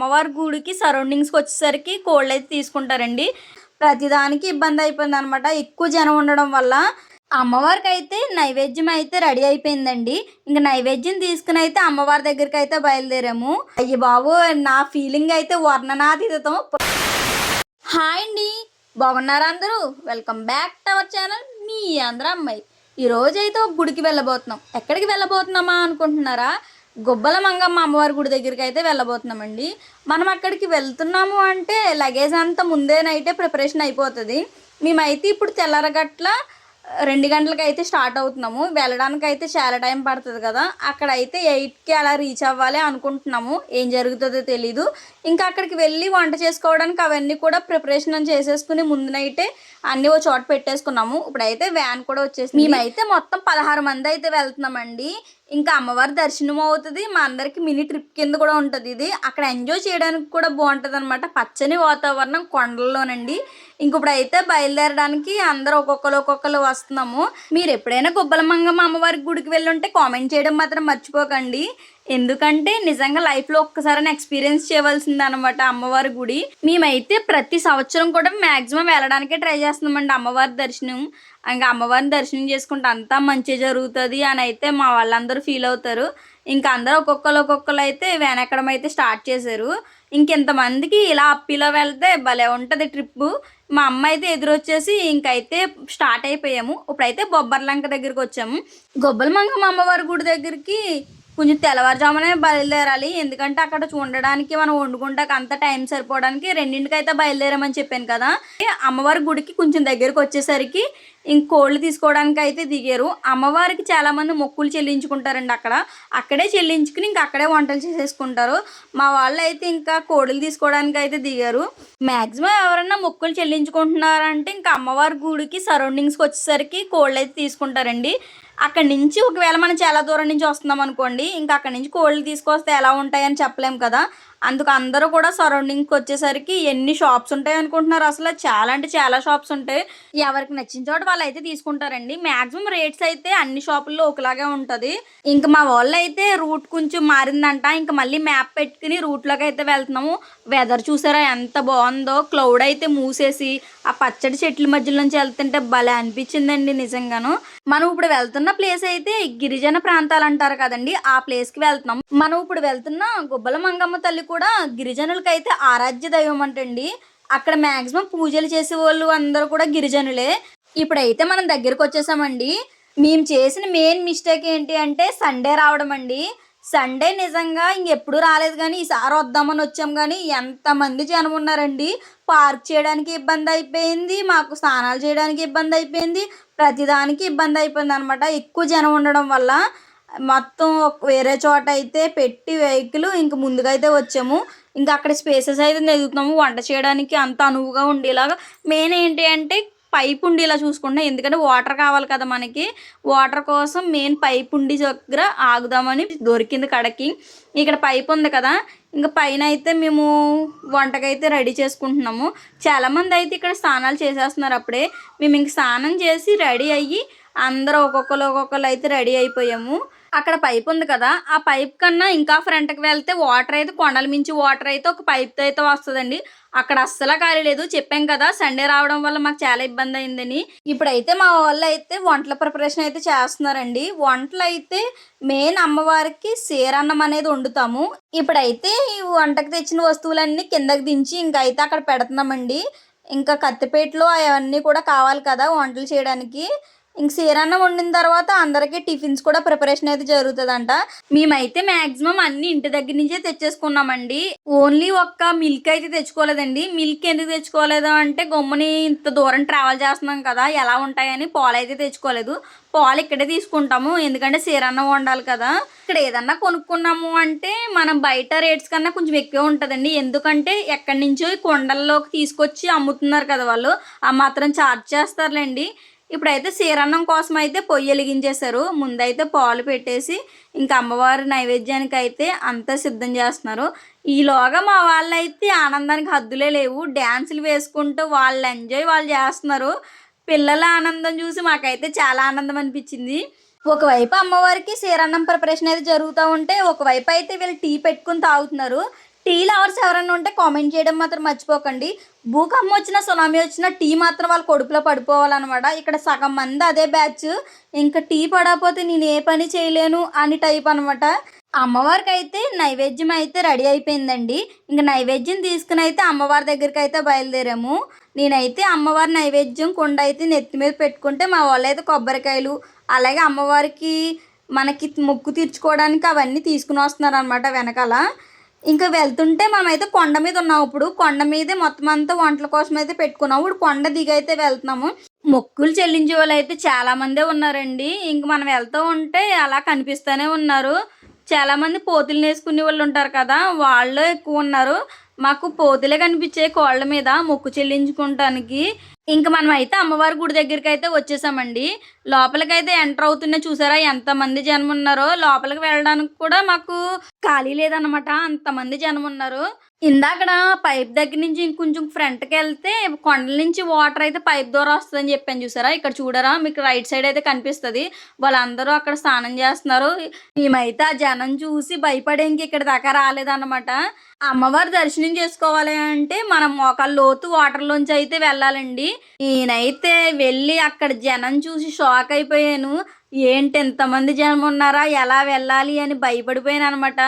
అమ్మవారి గుడికి సరౌండింగ్స్కి వచ్చేసరికి కోళ్ళు అయితే తీసుకుంటారండి. ప్రతిదానికి ఇబ్బంది అయిపోయింది అనమాట ఎక్కువ జనం ఉండడం వల్ల అమ్మవారికి అయితే నైవేద్యం అయితే రెడీ అయిపోయిందండి. ఇంకా నైవేద్యం తీసుకుని అయితే అమ్మవారి దగ్గరికి అయితే బయలుదేరాము. అయ్యి బాబు నా ఫీలింగ్ అయితే వర్ణనాతీతం హాయ్ అండి. బాగున్నారా అందరూ? Welcome back to our channel మీ అందరూ అమ్మాయి. ఈ అయితే ఒక గుడికి వెళ్ళబోతున్నాం. ఎక్కడికి వెళ్ళబోతున్నామా అనుకుంటున్నారా? గొబ్బల మంగమ్మ అమ్మవారి గుడి దగ్గరికి అయితే వెళ్ళబోతున్నామండి. మనం అక్కడికి వెళ్తున్నాము అంటే లగేజ్ అంతా ముందే నైటే ప్రిపరేషన్ అయిపోతుంది. మేమైతే ఇప్పుడు తెల్లరగట్ల రెండు గంటలకు అయితే స్టార్ట్ అవుతున్నాము. వెళ్ళడానికి అయితే చాలా టైం పడుతుంది కదా. అక్కడ అయితే ఎయిట్కి అలా రీచ్ అవ్వాలి అనుకుంటున్నాము. ఏం జరుగుతుందో తెలీదు. ఇంకా అక్కడికి వెళ్ళి వంట చేసుకోవడానికి అవన్నీ కూడా ప్రిపరేషన్ చేసేసుకుని ముందు నైటే అన్నీ ఓ చోట పెట్టేసుకున్నాము. ఇప్పుడైతే వ్యాన్ కూడా వచ్చేసి మేమైతే మొత్తం పదహారు మంది అయితే వెళ్తున్నామండి. ఇంకా అమ్మవారి దర్శనం అవుతుంది. మా అందరికి మినీ ట్రిప్ కింద కూడా ఉంటుంది ఇది. అక్కడ ఎంజాయ్ చేయడానికి కూడా బాగుంటుంది అనమాట పచ్చని వాతావరణం కొండల్లోనండి. ఇంక ఇప్పుడైతే బయలుదేరడానికి అందరూ ఒక్కొక్కరు ఒక్కొక్కరు వస్తున్నాము. మీరు ఎప్పుడైనా గుబ్బలమంగమ్మ అమ్మవారి గుడికి వెళ్ళుంటే కామెంట్ చేయడం మాత్రం మర్చిపోకండి. ఎందుకంటే నిజంగా లైఫ్లో ఒక్కసారి ఎక్స్పీరియన్స్ చేయవలసింది అనమాట అమ్మవారి గుడి. మేమైతే ప్రతి సంవత్సరం కూడా మ్యాక్సిమం వెళ్ళడానికే ట్రై చేస్తున్నామండి అమ్మవారి దర్శనం. ఇంకా అమ్మవారిని దర్శనం చేసుకుంటే అంతా మంచి జరుగుతుంది అని అయితే మా వాళ్ళందరూ ఫీల్ అవుతారు. ఇంకా అందరూ ఒక్కొక్కరు ఒక్కొక్కరు అయితే వెనకడం అయితే స్టార్ట్ చేశారు. ఇంకెంతమందికి ఇలా అప్పిలో వెళ్తే భలే ఉంటుంది ట్రిప్పు మా అమ్మ అయితే ఎదురొచ్చేసి ఇంకైతే స్టార్ట్ అయిపోయాము. ఇప్పుడైతే బొబ్బర్లంక దగ్గరికి వచ్చాము. గొబ్బల అమ్మవారి గుడి దగ్గరికి కొంచెం తెల్లవారుజామునే బయలుదేరాలి. ఎందుకంటే అక్కడ చూడడానికి మనం వండుకుంటాక అంత టైం సరిపోవడానికి రెండింటికైతే బయలుదేరామని చెప్పాను కదా. అమ్మవారి గుడికి కొంచెం దగ్గరికి వచ్చేసరికి ఇంక కోళ్ళు తీసుకోవడానికి అయితే దిగారు. అమ్మవారికి చాలామంది మొక్కులు చెల్లించుకుంటారండి అక్కడ. అక్కడే చెల్లించుకుని ఇంకా అక్కడే వంటలు చేసేసుకుంటారు. మా వాళ్ళు అయితే ఇంకా కోళ్ళు తీసుకోవడానికి అయితే దిగారు. మ్యాక్సిమం ఎవరైనా మొక్కులు చెల్లించుకుంటున్నారంటే ఇంకా అమ్మవారి గుడికి సరౌండింగ్స్కి వచ్చేసరికి కోళ్ళు అయితే తీసుకుంటారండి. అక్కడి నుంచి ఒకవేళ మనం చాలా దూరం నుంచి వస్తున్నాం అనుకోండి ఇంకా అక్కడి నుంచి కోళ్ళు తీసుకొస్తే ఎలా ఉంటాయని చెప్పలేం కదా. అందుకు అందరూ కూడా సరౌండింగ్కి వచ్చేసరికి ఎన్ని షాప్స్ ఉంటాయి అనుకుంటున్నారు? అసలు చాలా అంటే చాలా షాప్స్ ఉంటాయి. ఎవరికి నచ్చిన చోట వాళ్ళు అయితే తీసుకుంటారండి. మ్యాక్సిమం రేట్స్ అయితే అన్ని షాపుల్లో ఒకలాగే ఉంటుంది. ఇంకా మా వాళ్ళు అయితే రూట్ కొంచెం మారిందంట. ఇంకా మళ్ళీ మ్యాప్ పెట్టుకుని రూట్లోకి అయితే వెళ్తున్నాము. వెదర్ చూసారా ఎంత బాగుందో. క్లౌడ్ అయితే మూసేసి ఆ పచ్చడి చెట్ల మధ్యలో నుంచి వెళ్తుంటే భలే అనిపించిందండి నిజంగాను. మనం ఇప్పుడు వెళ్తున్న ప్లేస్ అయితే గిరిజన ప్రాంతాలు అంటారు కదండి. ఆ ప్లేస్కి వెళ్తున్నాం. మనం ఇప్పుడు వెళ్తున్న గుబ్బల మంగమ్మ తల్లి కూడా గిరిజనులకి అయితే ఆరాధ్య దైవం అంటండి అక్కడ మ్యాక్సిమం పూజలు చేసే వాళ్ళు అందరూ కూడా గిరిజనులే. ఇప్పుడైతే మనం దగ్గరకు వచ్చేసామండి. మేము చేసిన మెయిన్ మిస్టేక్ ఏంటి అంటే సండే రావడం అండి. సండే నిజంగా ఇంకెప్పుడు రాలేదు కానీ ఈసారి వద్దామని వచ్చాం కానీ ఎంతమంది జనం ఉన్నారండి. పార్క్ చేయడానికి ఇబ్బంది అయిపోయింది మాకు స్నానాలు చేయడానికి ఇబ్బంది అయిపోయింది ప్రతిదానికి ఇబ్బంది అయిపోయింది అనమాట ఎక్కువ జనం ఉండడం వల్ల మొత్తం వేరే చోట అయితే పెట్టి వెహికల్ ఇంక ముందుగా అయితే వచ్చాము. ఇంకా అక్కడ స్పేసెస్ అయితే ఎదుగుతున్నాము. వంట చేయడానికి అంత అనువుగా ఉండేలాగా. మెయిన్ ఏంటి అంటే పైప్ ఉండేలా చూసుకుంటాం ఎందుకంటే వాటర్ కావాలి కదా మనకి. వాటర్ కోసం మెయిన్ పైప్ ఉండి దగ్గర ఆగుదామని దొరికింది కడకి. ఇక్కడ పైప్ ఉంది కదా. ఇంకా పైన అయితే మేము వంటకైతే రెడీ చేసుకుంటున్నాము. చాలామంది అయితే ఇక్కడ స్నానాలు చేసేస్తున్నారు అప్పుడే. మేము ఇంక స్నానం చేసి రెడీ అయ్యి అందరూ ఒక్కొక్కరు ఒక్కొక్కరు అయితే రెడీ అయిపోయాము. అక్కడ పైప్ ఉంది కదా ఆ పైప్ కన్నా ఇంకా ఫ్రంట్కి వెళ్తే వాటర్ అయితే కొండల మించి వాటర్ అయితే ఒక పైప్తో అయితే వస్తుందండి. అక్కడ అస్సలు ఖాళీ లేదు. చెప్పాం కదా సండే రావడం వల్ల మాకు చాలా ఇబ్బంది అయిందని. ఇప్పుడైతే మా వాళ్ళు అయితే వంటల ప్రిపరేషన్ అయితే చేస్తున్నారండి. వంటలు అయితే మెయిన్ అమ్మవారికి సేరన్నం అనేది వండుతాము. ఇప్పుడైతే ఈ వంటకు తెచ్చిన వస్తువులన్నీ కిందకి దించి ఇంకైతే అయితే అక్కడ పెడుతున్నామండి. ఇంకా కత్తిపేటలో అవన్నీ కూడా కావాలి కదా వంటలు చేయడానికి. ఇంక సీరన్నం వండిన తర్వాత అందరికీ టిఫిన్స్ కూడా ప్రిపరేషన్ అయితే జరుగుతుందంట. మేమైతే మ్యాక్సిమం అన్ని ఇంటి దగ్గర నుంచే తెచ్చేసుకున్నామండి. ఓన్లీ ఒక్క మిల్క్ అయితే తెచ్చుకోలేదండి. మిల్క్ ఎందుకు తెచ్చుకోలేదు అంటే గమ్ముని ఇంత దూరం ట్రావెల్ చేస్తున్నాం కదా ఎలా ఉంటాయని పాలు అయితే తెచ్చుకోలేదు. పాలు ఇక్కడే తీసుకుంటాము ఎందుకంటే సీరన్నం వండాలి కదా. ఇక్కడ ఏదన్నా కొనుక్కున్నాము అంటే మనం బయట రేట్స్ కన్నా కొంచెం ఎక్కువ ఉంటుందండి. ఎందుకంటే ఎక్కడి నుంచో కొండల్లోకి తీసుకొచ్చి అమ్ముతున్నారు కదా వాళ్ళు. ఆ మాత్రం ఛార్జ్ చేస్తారులేండి. ఇప్పుడైతే సీరన్నం కోసం అయితే పొయ్యి వెలిగించేశారు ముందైతే పాలు పెట్టేసి ఇంకా అమ్మవారి నైవేద్యానికి అయితే అంతా సిద్ధం చేస్తున్నారు. ఈలోగా మా వాళ్ళైతే ఆనందానికి హద్దులే లేవు. డ్యాన్సులు వేసుకుంటూ వాళ్ళు ఎంజాయ్ వాళ్ళు చేస్తున్నారు. పిల్లల ఆనందం చూసి మాకైతే చాలా ఆనందం అనిపించింది. ఒకవైపు అమ్మవారికి సీరన్నం ప్రిపరేషన్ అయితే జరుగుతూ ఉంటే ఒకవైపు అయితే వీళ్ళు టీ పెట్టుకుని తాగుతున్నారు. టీ లవర్స్ ఎవరైనా ఉంటే కామెంట్ చేయడం మాత్రం మర్చిపోకండి. భూకంపం వచ్చిన సునామీ వచ్చిన టీ మాత్రం వాళ్ళ కొడుకులో పడిపోవాలన్నమాట. ఇక్కడ సగం మంది అదే బ్యాచ్ ఇంకా టీ పడకపోతే నేను ఏ పని చేయలేను అని టైప్ అనమాట అమ్మవారికి అయితే నైవేద్యం అయితే రెడీ అయిపోయిందండి. ఇంకా నైవేద్యం తీసుకుని అయితే అమ్మవారి దగ్గరికి అయితే బయలుదేరాము. నేనైతే అమ్మవారి నైవేద్యం కుండ అయితే నెత్తి మీద పెట్టుకుంటే మా వాళ్ళు అయితే కొబ్బరికాయలు అలాగే అమ్మవారికి మనకి మొక్కు తీర్చుకోవడానికి అవన్నీ తీసుకుని వస్తున్నారు అనమాట వెనకాల. ఇంకా వెళ్తుంటే మనమైతే కొండ మీద ఉన్నాం. ఇప్పుడు కొండ మీదే మొత్తం అంతా వంటల కోసం అయితే పెట్టుకున్నాం. ఇప్పుడు కొండ దిగి అయితే వెళ్తున్నాము. మొక్కులు చెల్లించే వాళ్ళు అయితే చాలామందే ఉన్నారండి. ఇంక మనం వెళ్తూ ఉంటే అలా కనిపిస్తూనే ఉన్నారు. చాలామంది పోతులు వేసుకునే వాళ్ళు ఉంటారు కదా వాళ్ళు ఎక్కువ ఉన్నారు. మాకు పోతులే కనిపించే కోళ్ళ మీద మొక్కు చెల్లించుకోవటానికి ఇంక మనం అయితే అమ్మవారి గుడి దగ్గరికి అయితే వచ్చేసామండి. లోపలికైతే ఎంటర్ అవుతున్నా చూసారా ఎంతమంది జనం ఉన్నారో లోపలికి వెళ్ళడానికి కూడా మాకు ఖాళీ లేదనమాట అంతమంది జనం ఉన్నారు ఇందాకడ పైప్ దగ్గర నుంచి ఇంకొంచెం ఫ్రంట్కి వెళ్తే కొండల నుంచి వాటర్ అయితే పైప్ ద్వారా వస్తుందని చెప్పాను చూసారా? ఇక్కడ చూడరా? మీకు రైట్ సైడ్ అయితే కనిపిస్తుంది. వాళ్ళందరూ అక్కడ స్నానం చేస్తున్నారు. మేమైతే ఆ జనం చూసి భయపడే ఇంక ఇక్కడ దాకా రాలేదన్నమాట. అమ్మవారి దర్శనం చేసుకోవాలి అంటే మనం మోకాళ్ళ లోతు వాటర్లోంచి అయితే వెళ్ళాలండి. నేనైతే వెళ్ళి అక్కడ జనం చూసి షాక్ అయిపోయాను. ఏంటి ఎంతమంది జనం ఉన్నారా? ఎలా వెళ్ళాలి అని భయపడిపోయాను అనమాట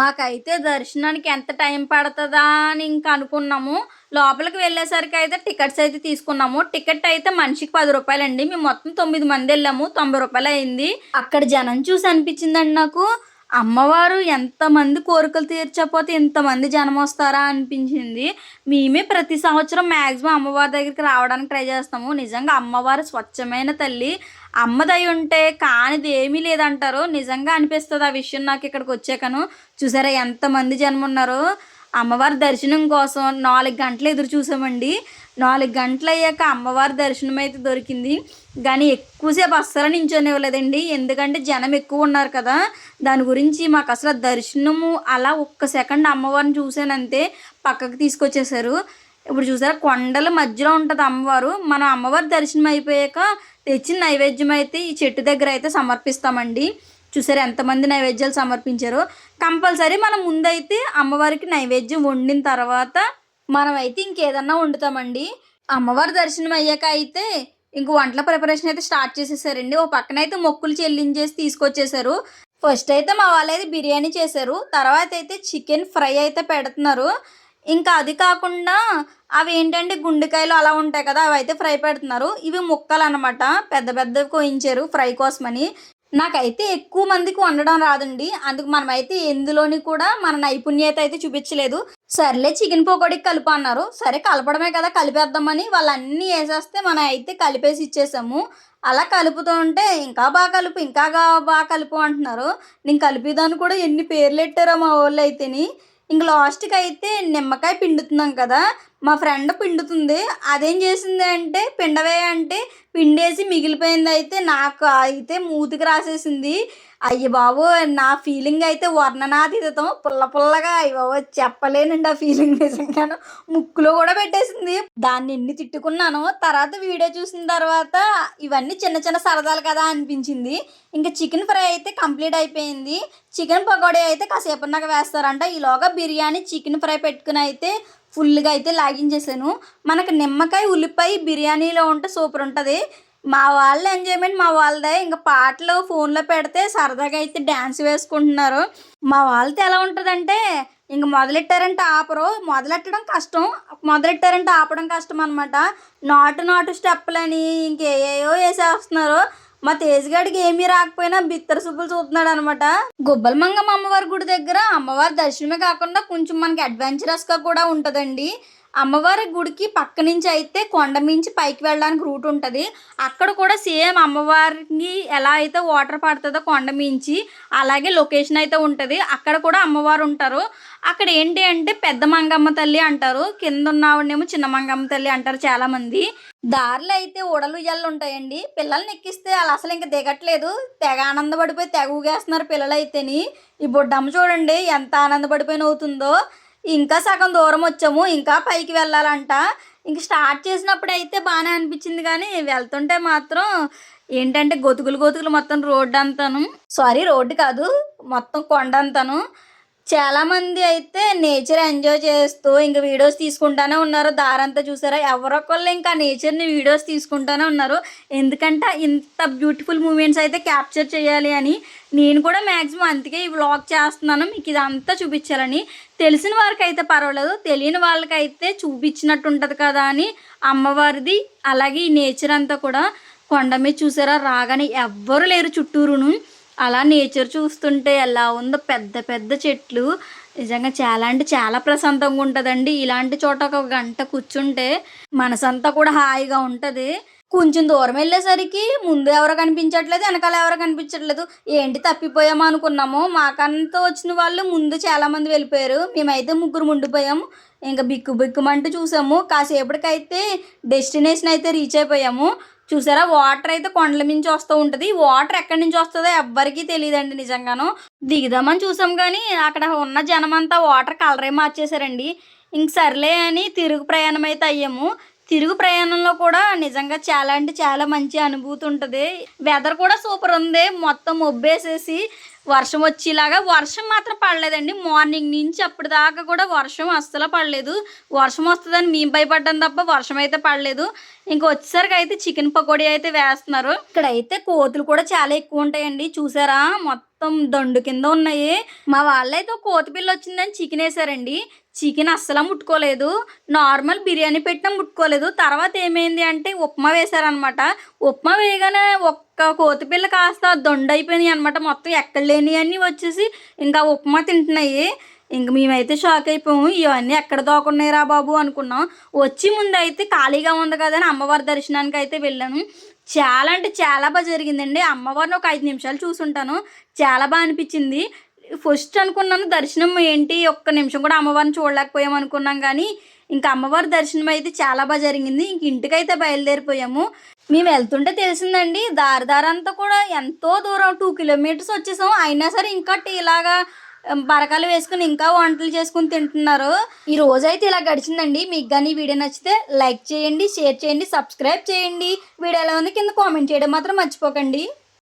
మాకైతే దర్శనానికి ఎంత టైం పడుతుందా అని ఇంకా అనుకున్నాము. లోపలికి వెళ్ళేసరికి అయితే టికెట్స్ అయితే తీసుకున్నాము. టికెట్ అయితే మనిషికి పది రూపాయలండి. మేము మొత్తం తొమ్మిది మంది వెళ్ళాము. తొంభై రూపాయలు అయింది. అక్కడ జనం చూసి అనిపించిందండి నాకు. అమ్మవారు ఎంతమంది కోరికలు తీర్చకపోతే ఇంతమంది జనం వస్తారా అనిపించింది. మేమే ప్రతి సంవత్సరం మ్యాక్సిమం అమ్మవారి దగ్గరికి రావడానికి ట్రై చేస్తాము. నిజంగా అమ్మవారు స్వచ్ఛమైన తల్లి. అమ్మదై ఉంటే కానిది ఏమీ లేదంటారు. నిజంగా అనిపిస్తుంది ఆ విషయం నాకు ఇక్కడికి వచ్చాకను. చూసారా ఎంతమంది జనం ఉన్నారో. అమ్మవారి దర్శనం కోసం నాలుగు గంటలు ఎదురు చూసామండి. నాలుగు గంటలు అయ్యాక అమ్మవారి దర్శనం అయితే దొరికింది. కానీ ఎక్కువసేపు అస్సలు నించొనివ్వలేదండి. ఎందుకంటే జనం ఎక్కువ ఉన్నారు కదా. దాని గురించి మాకు అసలు దర్శనము అలా ఒక్క సెకండ్ అమ్మవారిని చూసానంతే పక్కకు తీసుకొచ్చేసారు ఇప్పుడు చూసారా కొండల మధ్యలో ఉంటుంది అమ్మవారు. మనం అమ్మవారి దర్శనం అయిపోయాక తెచ్చిన నైవేద్యం అయితే ఈ చెట్టు దగ్గర అయితే సమర్పిస్తామండి. చూసారు ఎంతమంది నైవేద్యాలు సమర్పించారో. కంపల్సరీ మనం ముందైతే అమ్మవారికి నైవేద్యం వండిన తర్వాత మనమైతే ఇంకేదన్నా వండుతామండి. అమ్మవారి దర్శనం అయ్యాక అయితే ఇంక వంటల ప్రిపరేషన్ అయితే స్టార్ట్ చేసేసారండి. ఓ పక్కన అయితే మొక్కులు చెల్లించేసి తీసుకొచ్చేసారు. ఫస్ట్ అయితే మా వాళ్ళు అయితే బిర్యానీ చేశారు. తర్వాత అయితే చికెన్ ఫ్రై అయితే పెడుతున్నారు. ఇంకా అది కాకుండా అవి ఏంటంటే గుండెకాయలు అలా ఉంటాయి కదా అవి అయితే ఫ్రై పెడుతున్నారు. ఇవి ముక్కలు అనమాట పెద్ద పెద్దవి కోయించారు ఫ్రై కోసమని. నాకైతే ఎక్కువ మందికి వండడం రాదండి. అందుకు మనమైతే ఎందులోని కూడా మన నైపుణ్యత అయితే చూపించలేదు. సర్లే చికెన్ పకోడీకి కలుపు అన్నారు. సరే కలపడమే కదా కలిపేద్దామని. వాళ్ళన్నీ వేసేస్తే మనం అయితే కలిపేసి ఇచ్చేసాము. అలా కలుపుతూ ఉంటే ఇంకా బాగా కలుపు ఇంకా బాగా కలుపు అంటున్నారు. నేను కలిపేదాన్ని కూడా ఎన్ని పేర్లు పెట్టారో మా వాళ్ళు అయితేని ఇంక లాస్ట్కి అయితే నిమ్మకాయ పిండుతున్నాం కదా మా ఫ్రెండ్ పిండుతుంది. అదేం చేసింది అంటే పిండవే అంటే పిండేసి మిగిలిపోయింది అయితే నాకు అయితే మూతికి రాసేసింది. అయ్య బాబు నా ఫీలింగ్ అయితే వర్ణనాతీతం పుల్ల పుల్లగా అయ్యి బాబు చెప్పలేనండి ఆ ఫీలింగ్ నిజంగాను. ముక్కులో కూడా పెట్టేసింది. దాన్ని ఎన్ని తిట్టుకున్నాను తర్వాత వీడియో చూసిన తర్వాత ఇవన్నీ చిన్న చిన్న సరదాలు కదా అనిపించింది. ఇంకా చికెన్ ఫ్రై అయితే కంప్లీట్ అయిపోయింది. చికెన్ పకోడీ అయితే కాసేపు నాకు వేస్తారంట. ఈలోగా బిర్యానీ చికెన్ ఫ్రై పెట్టుకుని అయితే ఫుల్గా అయితే లాగించేసాను మనకు నిమ్మకాయ ఉల్లిపాయ బిర్యానీలో ఉంటే సూపర్ ఉంటుంది. మా వాళ్ళ ఎంజాయ్మెంట్ మా వాళ్ళదే. ఇంకా పాటలు ఫోన్లో పెడితే సరదాగా అయితే డ్యాన్స్ వేసుకుంటున్నారు. మా వాళ్ళతో ఎలా ఉంటుందంటే ఇంక మొదలెట్టారంటే ఆపరు. మొదలెట్టడం కష్టం. మొదలెట్టారంటే ఆపడం కష్టం అనమాట నాటు నాటు స్టెప్పులని ఇంకేయో వేసేస్తున్నారు. మా తేజ్గాడికి ఏమీ రాకపోయినా బిత్తర సుబ్బులు చూస్తున్నాడు అనమాట గుబ్బల మంగమ్మ అమ్మవారి గుడి దగ్గర అమ్మవారి దర్శనమే కాకుండా కొంచెం మనకి అడ్వెంచరస్గా కూడా ఉంటుందండి. అమ్మవారి గుడికి పక్క నుంచి అయితే కొండ మించి పైకి వెళ్ళడానికి రూట్ ఉంటుంది. అక్కడ కూడా సేమ్ అమ్మవారికి ఎలా అయితే వాటర్ పడుతుందో కొండ మించి అలాగే లొకేషన్ అయితే ఉంటుంది. అక్కడ కూడా అమ్మవారు ఉంటారు. అక్కడ ఏంటి అంటే పెద్ద మంగమ్మ తల్లి అంటారు. కింద ఉన్నవాడినేమో చిన్న మంగమ్మ తల్లి అంటారు చాలామంది. దారిలో అయితే ఉడలు ఉయ్యాలు ఉంటాయండి. పిల్లల్ని ఎక్కిస్తే వాళ్ళు అసలు ఇంకా దిగట్లేదు. తెగ ఆనందపడిపోయి తెగ ఊగేస్తున్నారు పిల్లలు అయితేని ఈ బుడ్డమ్మ చూడండి ఎంత ఆనందపడిపోయిన అవుతుందో. ఇంకా సగం దూరం వచ్చాము ఇంకా పైకి వెళ్ళాలంట. ఇంక స్టార్ట్ చేసినప్పుడు అయితే బాగానే అనిపించింది కానీ వెళ్తుంటే మాత్రం ఏంటంటే గొతుకులు గొతుకులు మొత్తం రోడ్డు అంతాను సారీ రోడ్డు కాదు మొత్తం కొండ అంతాను చాలా మంది అయితే నేచర్ ఎంజాయ్ చేస్తూ ఇంకా వీడియోస్ తీసుకుంటానే ఉన్నారు. దారంతా చూసారా? ఎవరొకళ్ళు ఇంకా నేచర్ని వీడియోస్ తీసుకుంటానే ఉన్నారు. ఎందుకంటే ఇంత బ్యూటిఫుల్ మూమెంట్స్ అయితే క్యాప్చర్ చేయాలి అని నేను కూడా మ్యాక్సిమం అందుకే ఈ వ్లాగ్ చేస్తున్నాను. మీకు ఇదంతా చూపించాలని. తెలిసిన వారికి అయితే పర్వాలేదు. తెలియని వాళ్ళకైతే చూపించినట్టు ఉంటుంది కదా అని అమ్మవారిది. అలాగే ఈ నేచర్ అంతా కూడా కొండ మీద చూసారా? రాగానే ఎవ్వరు లేరు చుట్టూరును. అలా నేచర్ చూస్తుంటే ఎలా ఉందో పెద్ద పెద్ద చెట్లు. నిజంగా చాలా అంటే చాలా ప్రశాంతంగా ఉంటుందండి. ఇలాంటి చోట ఒక గంట కూర్చుంటే మనసంతా కూడా హాయిగా ఉంటుంది. కొంచెం దూరం వెళ్ళేసరికి ముందు ఎవరు కనిపించట్లేదు వెనకాల ఎవరు కనిపించట్లేదు. ఏంటి తప్పిపోయాము అనుకున్నాము. మాకంతా వచ్చిన వాళ్ళు ముందు చాలా మంది వెళ్ళిపోయారు. మేమైతే ముగ్గురు ఉండిపోయాము. ఇంకా బిక్కు బిక్కుమంటూ చూసాము. కాసేపటికైతే డెస్టినేషన్ అయితే రీచ్ అయిపోయాము. చూసారా? వాటర్ అయితే కొండల నుంచి వస్తూ ఉంటుంది. వాటర్ ఎక్కడి నుంచి వస్తుందో ఎవ్వరికీ తెలియదండి నిజంగాను. దిగుదామని చూసాం కానీ అక్కడ ఉన్న జనం అంతా వాటర్ కలరే మార్చేశారండి. ఇంక సర్లే అని తిరుగు ప్రయాణం అయితే అయ్యాము. తిరుగు ప్రయాణంలో కూడా నిజంగా చాలా అంటే చాలా మంచి అనుభూతి ఉంటుంది. వెదర్ కూడా సూపర్ ఉంది. మొత్తం ఒబ్బేసేసి వర్షం వచ్చేలాగా వర్షం మాత్రం పడలేదండి. మార్నింగ్ నుంచి అప్పటి దాకా కూడా వర్షం అస్సలు పడలేదు. వర్షం వస్తుందని మేము భయపడ్డాం తప్ప వర్షం అయితే పడలేదు. ఇంకా వచ్చేసరికి అయితే చికెన్ పకోడీ అయితే వేస్తున్నారు. ఇక్కడ అయితే కోతులు కూడా చాలా ఎక్కువ ఉంటాయండి. చూసారా? మొత్తం మొత్తం దండు కింద ఉన్నాయి. మా వాళ్ళైతే ఒక కోతి పిల్ల వచ్చిందని చికెన్ వేసారండి. చికెన్ అస్సలు ముట్టుకోలేదు. నార్మల్ బిర్యానీ పెట్టినా ముట్టుకోలేదు. తర్వాత ఏమైంది అంటే ఉప్మా వేశారనమాట ఉప్మా వేయగానే ఒక్క కోతిపిల్ల కాస్త దొండ అయిపోయినాయి అనమాట మొత్తం ఎక్కడ లేని అన్నీ వచ్చేసి ఇంకా ఉప్మా తింటున్నాయి. ఇంక మేమైతే షాక్ అయిపోయాము. ఇవన్నీ ఎక్కడ దోకున్నాయి రా బాబు అనుకున్నాం. వచ్చి ముందు అయితే ఖాళీగా ఉంది కదా అని అమ్మవారి దర్శనానికి అయితే వెళ్ళాను. చాలా అంటే చాలా బాగా జరిగిందండి. అమ్మవారిని ఒక ఐదు నిమిషాలు చూసుంటాను. చాలా బాగా అనిపించింది. ఫస్ట్ అనుకున్నాను దర్శనం ఏంటి? ఒక్క నిమిషం కూడా అమ్మవారిని చూడలేకపోయాం అనుకున్నాం కానీ ఇంకా అమ్మవారి దర్శనం అయితే చాలా బాగా జరిగింది. ఇంక ఇంటికైతే బయలుదేరిపోయాము. మేము వెళ్తుంటే తెలిసిందండి దారి దారంతా కూడా ఎంతో దూరం టూ కిలోమీటర్స్ వచ్చేసాం. అయినా సరే ఇంకా ఇలాగా బరకాలు వేసుకుని ఇంకా వంటలు చేసుకుని తింటున్నారు. ఈ రోజు అయితే ఇలా గడిచిందండి. మీకు కానీ వీడియో నచ్చితే లైక్ చేయండి షేర్ చేయండి సబ్స్క్రైబ్ చేయండి. వీడియో ఎలా ఉంది కింద కామెంట్ చేయడం మాత్రం మర్చిపోకండి.